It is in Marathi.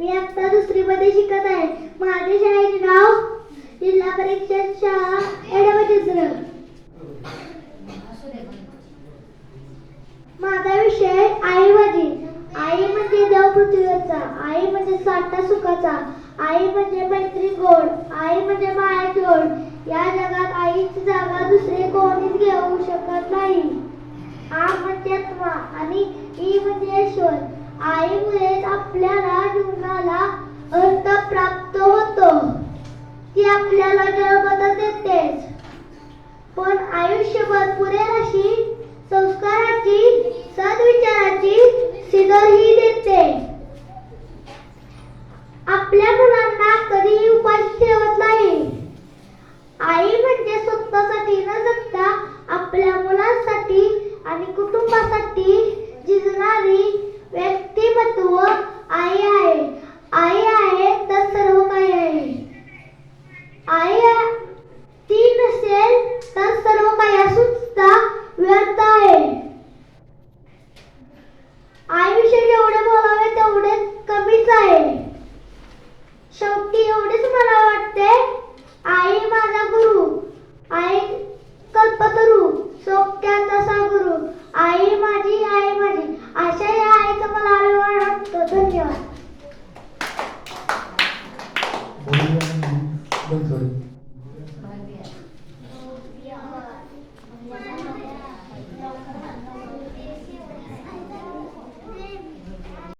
मी आता दुसरीमध्ये शिकत आहे. माझ्या शाळेचे नाव जिल्हा परीक्षण शाळा एडवचित्र माझा विषय आई माझी आई म्हणजे देव पृथ्वीवरचा. आई म्हणजे साठा सुखाचा. आई म्हणजे मैत्री गोड. आई म्हणजे माया जोड. या जगात आईची जागा दुसरे कोणीच घेऊ शकत नाही. आ म्हणजे आत्मा आणि ई म्हणजे ईश्वर. आईमुळे आपल्या मुलांना कधीही उपाशी ठेवत नाही. आई म्हणजे स्वतःसाठी न जगता आपल्या मुलांसाठी आणि कुटुंबासाठी झिजणारी एवढेच मला वाटते आई माझा गुरु. आई कल्पतरू सोक्याचा सा गुरु. आई माझी आई माझी. अशा या आईचं मला अभिमान वाटतो. धन्यवाद.